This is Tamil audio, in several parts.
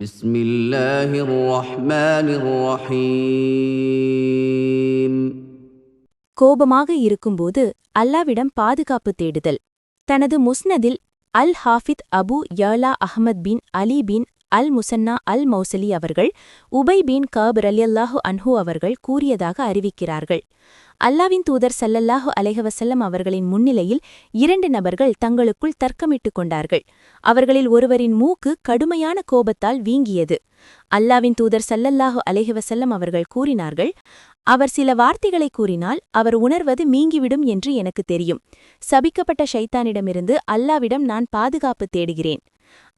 بسم الله الرحمن الرحيم கோபமாக இருக்கும்போது அல்லாவிடம் பாதுகாப்பு தேடுதல் தனது முஸ்னதில் அல் ஹாஃபித் அபு யலா அஹ்மத் பின் அலி பின் அல் முசன்னா அல் மௌசலி அவர்கள் உபை பீன் காப் ரலியல்லாஹு அன்ஹு அவர்கள் கூறியதாக அறிவிக்கிறார்கள். அல்லாவின் தூதர் சல்லல்லாஹு அலைஹவசல்லம் அவர்களின் முன்னிலையில் இரண்டு நபர்கள் தங்களுக்குள் தர்க்கமிட்டுக் கொண்டார்கள். அவர்களில் ஒருவரின் மூக்கு கடுமையான கோபத்தால் வீங்கியது. அல்லாவின் தூதர் சல்லல்லாஹு அலைஹவசல்லம் அவர்கள் கூறினார்கள் அவர் சில வார்த்தைகளை கூறினால் அவர் உணர்வது மீங்கிவிடும் என்று எனக்கு தெரியும். சபிக்கப்பட்ட ஷைத்தானிடமிருந்து அல்லாவிடம் நான் பாதுகாப்பு தேடுகிறேன்.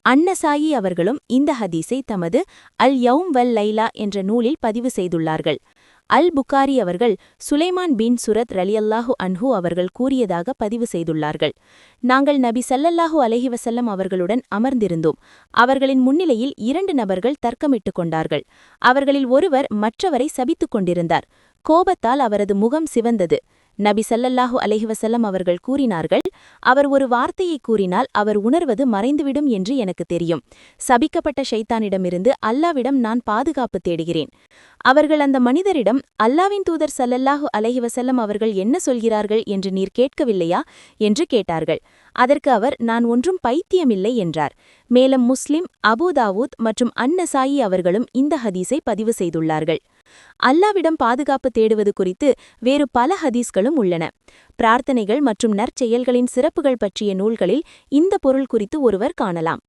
அன்னசாயி அவர்களும் இந்த ஹதீஸை தமது அல் யவும் வல் லைலா என்ற நூலில் பதிவு செய்துள்ளார்கள். அல் புகாரி அவர்கள் சுலைமான் பின் சுரத் ரலியல்லாஹு அன்ஹு அவர்கள் கூறியதாக பதிவு செய்துள்ளார்கள். நாங்கள் நபி சல்லல்லாஹு அலஹி வசல்லம் அவர்களுடன் அமர்ந்திருந்தோம். அவர்களின் முன்னிலையில் இரண்டு நபர்கள் தர்க்கமிட்டுக் கொண்டார்கள். அவர்களில் ஒருவர் மற்றவரை சபித்துக் கொண்டிருந்தார். கோபத்தால் அவரது முகம் சிவந்தது. நபி சல்லல்லாஹு அலஹிவசல்லம் அவர்கள் கூறினார்கள் அவர் ஒரு வார்த்தையை கூறினால் அவர் உணர்வது மறைந்துவிடும் என்று எனக்கு தெரியும். சபிக்கப்பட்ட ஷைத்தானிடமிருந்து அல்லாவிடம் நான் பாதுகாப்பு தேடுகிறேன். அவர்கள் அந்த மனிதரிடம் அல்லாவின் தூதர் சல்லல்லாஹு அலைஹிவசல்லம் அவர்கள் என்ன சொல்கிறார்கள் என்று நீர் கேட்கவில்லையா? என்று கேட்டார்கள். அதற்கு அவர் நான் ஒன்றும் பைத்தியமில்லை என்றார். மேலும் முஸ்லிம் அபுதாவூத் மற்றும் அன்னசாயி அவர்களும் இந்த ஹதீஸை பதிவு செய்துள்ளார்கள். அல்லாவிடம் பாதுகாப்பு தேடுவது குறித்து வேறு பல ஹதீஸ்களும் உள்ளன. பிரார்த்தனைகள் மற்றும் நற்செயல்களின் சிறப்புகள் பற்றிய நூல்களில் இந்த பொருள் குறித்து ஒருவர் காணலாம்.